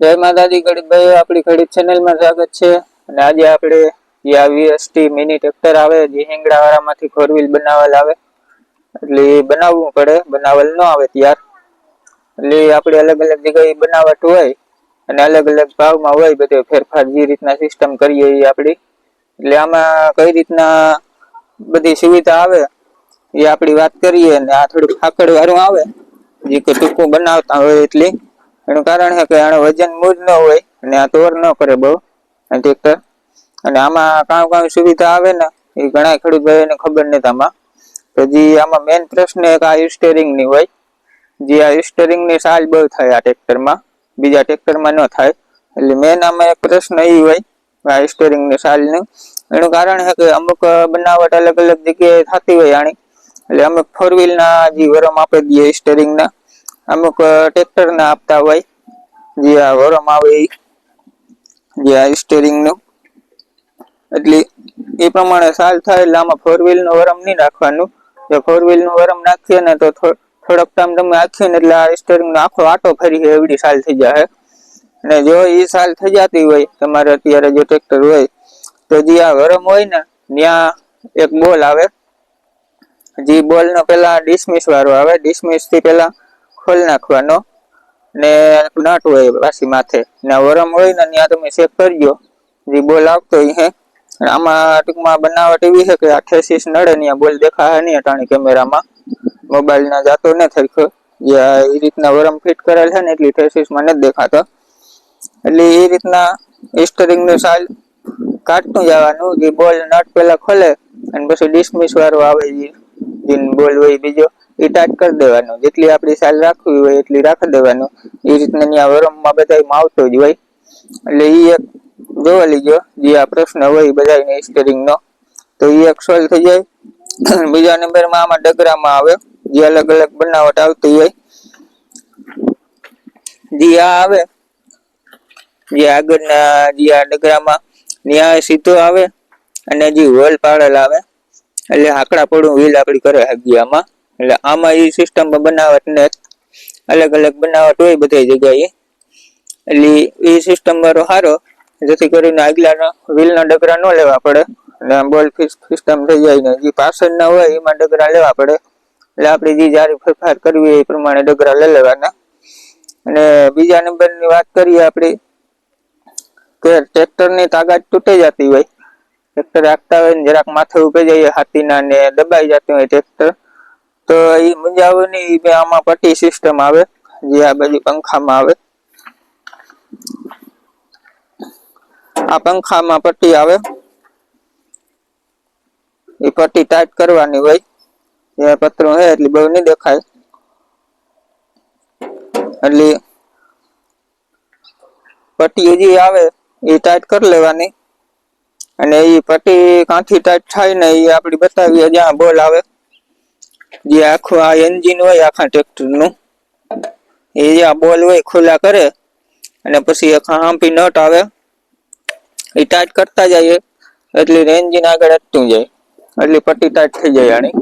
જય માતાજી ગરીબભાઈ આપણી ઘડી ચેનલમાં સ્વાગત છે. અને આજે આપણે જે આ વીએસટી મિની ટ્રેક્ટર આવે, જે હેંગડાવાળામાંથી ફોર વ્હીલ બનાવેલ આવે, એટલે એ બનાવવું પડે. બનાવેલ ન આવે ત્યાર. એટલે આપણે અલગ અલગ જગ્યાએ બનાવટ હોય અને અલગ અલગ ભાવમાં હોય બધે ફેરફાર જે રીતના સિસ્ટમ કરીએ એ આપણી. એટલે આમાં કઈ રીતના બધી સુવિધા આવે એ આપણી વાત કરીએ અને આ થોડુંક ફાકડ વાળું આવે. જે કે ટૂંકું બનાવતા હોય એટલી. એનું કારણ છે કે આને વજન મૂળ ન હોય અને આ તોર ન કરે બહુ ટ્રેક્ટર અને આમાં કામ કામ સુવિધા આવે ને, એ ઘણા ખેડૂત ભાઈઓને ખબર નથી આમાં. જે આમાં મેઇન પ્રશ્ન એક આ સ્ટેરિંગની હોય. જે આ સ્ટેરિંગની સાલ બહુ થાય આ ટ્રેક્ટરમાં બીજા ટ્રેક્ટરમાં ન થાય. એટલે મેઇન આમાં એક પ્રશ્ન એ હોય, આ સ્ટેરિંગની ની એનું કારણ છે કે અમુક બનાવટ અલગ અલગ જગ્યાએ થતી હોય આની. એટલે અમુક ફોર વ્હીલના જે વરમ આપી દઈએ સ્ટેરિંગ ના અમુક ટ્રેક્ટર ના આપતા હોય, જે આ વરમ આવે એ જે આ સ્ટેરિંગનું. એટલે એ પ્રમાણે સાલ થાય એટલે આમાં ફોરનું વરમ નહીં નાખવાનું. જો ફોર વ્હીલનું વરમ નાખીએ ને તો થોડોક ટાઈમ તમે આખીએ ને એટલે આ સ્ટેરિંગ નો આખો આટો ફરી એવડી સાલ થઈ જાય. અને જો એ સાલ થઈ જતી હોય, તમારે અત્યારે જો ટ્રેક્ટર હોય, તો જે આ વરમ હોય ને, ત્યાં એક બોલ આવે. જે બોલ નો પેલા ડિસમિસ વાળો આવે ડિસમિસથી પેલા ખોલ નાખવાનો ને નટ હોય પાછી માથે. ને વરમ હોય ને ત્યાં તમે ચેક કરજો. જે બોલ આવતો હોય હે. આમાં ટૂંકમાં બનાવટ એવી છે કે આ ઠેસીસ નડે ને બોલ દેખાય નહીં અટાણી કેમેરામાં. મોબાઈલના જાતો ને થરખો. જે એ રીતના વરમ ફિટ કરેલ છે ને એટલી થેસીસમાં નથી દેખાતો. એટલે એ રીતના સ્ટરિંગનું સાલ કાઢતું જવાનું. જે બોલ નટ પહેલાં ખોલે અને પછી ડિસમિસ વાળો આવે જે બોલ હોય બીજો. એ કરી દેવાનો. જેટલી આપણી સાલ રાખવી હોય, એટલી રાખી દેવાનું. એ રીતના ત્યાં વરમમાં બધામાં આવતો જ હોય. એટલે એ એક જોવા લીજો, જે આ પ્રશ્ન હોય બધાને સ્ટેરિંગનો તો એ એક સોલ્વ થઈ જાય. બીજા નંબરમાં આમાં ડગરામાં આવે. જે અલગ અલગ બનાવટ આવતી હોય. જે આ આવે, જે આગળના જે આ ડગરામાં ત્યાં સીધો આવે અને જે હોલ પાડેલ આવે. એટલે આકડા પડું વ્હીલ આપડી કરે હગી આમાં. એટલે આમાં એ સિસ્ટમ બનાવટ ને અલગ અલગ બનાવટ હોય બધી જગ્યાએ. એટલે એ સિસ્ટમ વાળો સારો જેથી કરીને આગલા વ્હીલના ડગરા ન લેવા પડે. અને બોલ સિસ્ટમ થઈ જાય ને જે પાછળના હોય એમાં ડગરા લેવા પડે. એટલે આપણે જે જ્યારે ફેરફાર કરવી એ પ્રમાણે ડગરા લઈ લેવાના. અને બીજા નંબરની વાત કરીએ આપણી કે ટ્રેક્ટરની તાકાત તૂટી જતી હોય. ટ્રેક્ટર રાખતા હોય ને જરાક માથે ઉભે જઈએ, હાથીના ને દબાઈ જતું હોય ટ્રેક્ટર તો એ મુંજાવની બે આમાં પટ્ટી સિસ્ટમ આવે, જે આ બાજુ પંખામાં આવે. આ પંખામાં પટ્ટી આવે. એ પટ્ટી ટાઈટ કરવાની હોય. એ પતરું હે એટલે બહુ નહીં દેખાય. એટલે પટ્ટી જે આવે એ ટાઈટ કરી લેવાની. અને એ પટ્ટી કાંથી ટાઈટ થાય ને એ આપડી બતાવીએ જ્યાં બોલ આવે. જે આખું આ એન્જિન હોય, આખા ટ્રેક્ટરનું, એ જે આ બોલ હોય ખુલ્લા કરે અને પછી આખા આંપી નટ આવે. એ ટાઈટ કરતા જઈએ એટલે એન્જિન આગળ અટતું જાય. એટલે પટ્ટી ટાઈટ થઈ જાય આની.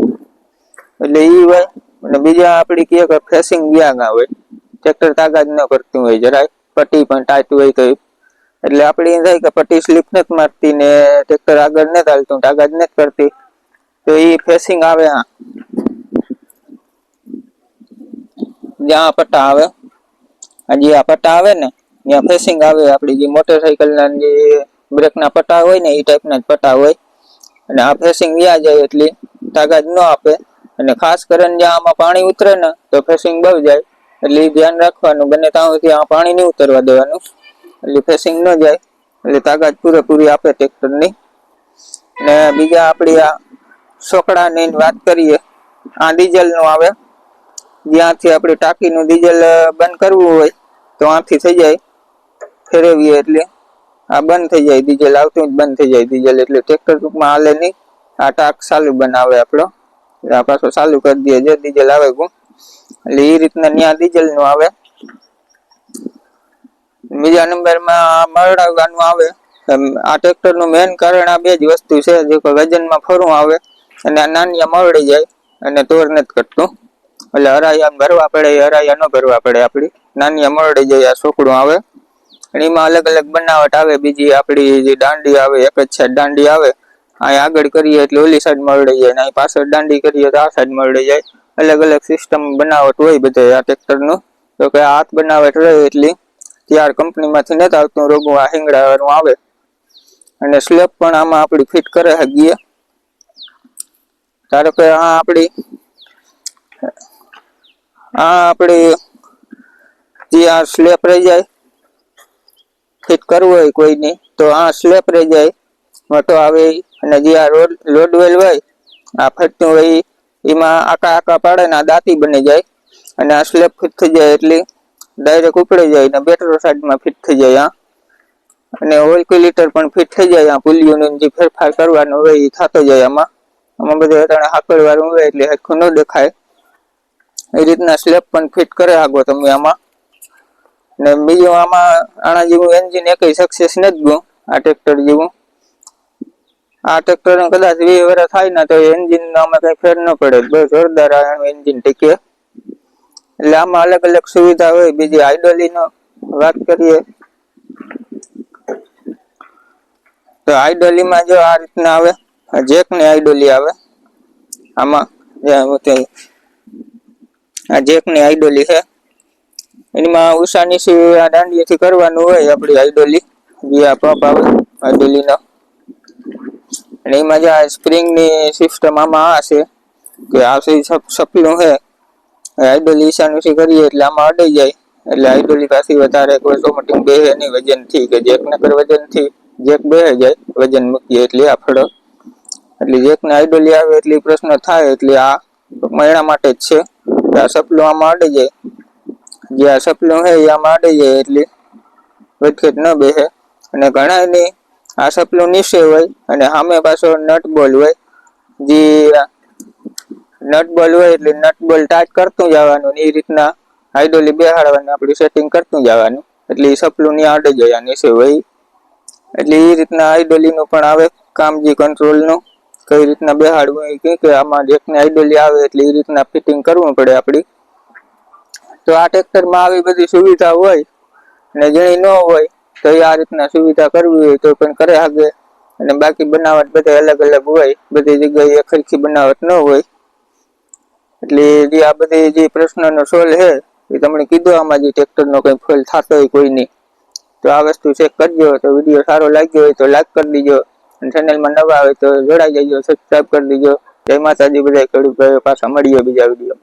એટલે એ હોય, અને બીજા આપણી કહે કે ફેસિંગ વ્યાગા હોય. ટ્રેક્ટર તાકાત ન કરતું હોય, જરાય. પટ્ટી પણ ટાઈટ હોય તો એટલે આપણે એમ થાય કે પટ્ટી સ્લીપ નથી મારતી ને ટ્રેક્ટર આગળ નથી હાલતું તાકાત નથી કરતી. તો એ ફેસિંગ આવે હા જ્યાં પટ્ટા આવે જે આ પટ્ટા આવે ને, ત્યાં ફેસિંગ આવે આપણી જે મોટરસાયકલ ના જે બ્રેક ના પટ્ટા હોય ને, એ ટાઈપના જ પટ્ટા હોય. અને આ ફેસિંગ વ્યા જાય એટલી તાકાત ન આપે. અને ખાસ કરીને જ્યાં આમાં પાણી ઉતરે ને, તો ફેસિંગ બહુ જાય. એટલે ધ્યાન રાખવાનું, બને ત્યાં આ પાણી નહીં ઉતરવા દેવાનું. એટલે ફેસિંગ ન જાય. એટલે તાકાત પૂરેપૂરી આપે ટ્રેક્ટરની ને. બીજા આપણી આ સોકડાની વાત કરીએ, આ ડીઝલનું આવે. જ્યાંથી આપણે ટાંકીનું ડીઝલ બંધ કરવું હોય, તો આથી થઈ જાય. ફેરવીએ એટલે. આ બંધ થઈ જાય ડીઝલ, આવતું જ બંધ થઈ જાય ડીઝલ, એટલે ટ્રેક્ટર ટૂંકમાં હાલે નહીં. આ ટાંક ચાલુ બનાવે આપણો. આ પાછો ચાલુ કરી દઈએ, જે ડીઝલ આવે ગુમ એટલે એ રીતના ત્યાં ડીઝલનું આવે. બીજા નંબરમાં મરડાવાનું આવે. આ ટ્રેક્ટરનું મેઇન કારણ આ બે જ વસ્તુ છે, જે કોઈ વજનમાં ફરું આવે, અને આ નાની મરડી જાય, અને તોર નથી કરતું એટલે હરાયા ભરવા પડે હરાયા ન ભરવા પડે આપણી નાની મરડી જાય આ સોકડું આવે, અને એમાં અલગ અલગ બનાવટ આવે. બીજી આપણી જે દાંડી આવે, એક જ સાઈડ દાંડી આવે, અહીં આગળ કરીએ એટલે ઓલી સાઈડ મળી જાય અહીં પાછળ દાંડી કરીએ તો આ સાઈડ મળી જાય. અલગ અલગ સિસ્ટમ બનાવટ હોય બધે આ ટ્રેક્ટરનું તો કે હાથ બનાવટ રહે એટલી, ત્યાર કંપનીમાંથી નથી આવતું, રોગું આ હિંગડાવાનું આવે. અને સ્લેબ પણ આમાં આપણી ફિટ કરે ગીએ ધારો કે આ આપણી આ આપણે જે આ સ્લેપ રહી જાય ફિટ કરવું હોય કોઈની, તો આ સ્લેપ રહી જાય, મોટો આવે અને જે આ રોડ લોડવેલ હોય, આ ફટતું હોય એમાં આકા આકા પાડે ને આ દાંતી બની જાય. અને આ સ્લેપ ફિટ થઈ જાય એટલે ડાયરેક્ટ ઉપડી જાય ને બેટરો સાઈડમાં ફિટ થઈ જાય આ અને ઓઇલ પણ ફિટ થઈ જાય, આ પુલિયોનું જે ફેરફાર કરવાનો હોય એ થતો જાય આમાં. આમાં બધું અટાણે હાકડ હોય એટલે હરખું ન દેખાય. એ રીતના સ્લેબ પણ ફિટ કરે આગો તમે આમાં. ને બીજું આમાં આના જેવું એન્જિન એકય સક્સેસ નથી ગયું આ ટ્રેક્ટર જેવું. આ ટ્રેક્ટર કદાચ વીસ વર્ષ થાય ને તો એન્જિન આમાં કઈ ફેર ન પડે. બહુ જોરદાર એન્જિન ટીકે એટલે આમાં અલગ અલગ સુવિધા હોય. બીજી આઈડોલી વાત કરીએ. તો આઈડોલી જો આ રીતના આવે. જેકની આઈડોલી આવે. આમાં આ વખતે આ જેકની આઈડોલી છે. એમાં ઉષાની નીચે આ દાંડીએથી કરવાનું હોય આપણી આઈડોલી. જે આ પંપ આવે આઈડોલીનો. અને એમાં જે આ સ્પ્રિંગની સિસ્ટમ આમાં આ છે કે આ સપલું છે. આઈડોલી ઈશાનુસી કરીએ એટલે આમાં અડાઈ જાય. એટલે આઈડોલી પાછી વધારે કોઈ ઓટોમેટિક બે નહીં વજનથી કે જેક નકર વજનથી જેક બે જાય, વજન મૂકીએ એટલે આ ફળો. એટલે જેકને આઈડોલી આવે એટલે પ્રશ્ન થાય એટલે આ મહિના માટે જ છે. આ સપલું આમાં અડાઈ જાય. જે આ સપલું છે એ આમાં અડાઈ જાય એટલે વધખેટ ન બેસે. અને ઘણા ની આ સપલું નીચે હોય અને સામે પાછો નટ બોલ હોય. જે નટ બોલ હોય એટલે નટ બોલ ટાઈટ કરતું જવાનું એ રીતના હાઇડોલી બેહાડવાની આપણું સેટિંગ કરતું જવાનું. એટલે એ સપલું ની આડે જાય નીચે હોય. એટલે એ રીતના હાઇડોલીનું પણ આવે કામ જે કંટ્રોલનું કઈ રીતના બેહાડવું કે કે આમાં જેકને આઈડલી આવે એટલે એ રીતના ફિટિંગ કરવું પડે આપડી. તો આ ટ્રેક્ટરમાં આવી બધી સુવિધા હોય અને જેની ન હોય, તો એ આ રીતના સુવિધા કરવી હોય, તો પણ કરે હાગે. અને બાકી બનાવટ બધા અલગ અલગ હોય, બધી જગ્યાએ સરખી બનાવટ ન હોય. એટલે જે આ બધી જે પ્રશ્નનો સોલ્વ છે, એ તમને કીધું આમાં જે ટ્રેક્ટરનો કઈ ફોલ થતો હોય કોઈની. તો આ વસ્તુ ચેક કરજો, તો વીડિયો સારો લાગ્યો હોય તો લાઈક કરી દીજો. ચેનલમાં નવા આવે તો જોડાઈ જજો સબસ્ક્રાઈબ કરી દેજો. જય માતાજી બધા ખેડૂત પાછા મળીએ બીજા વીડિયો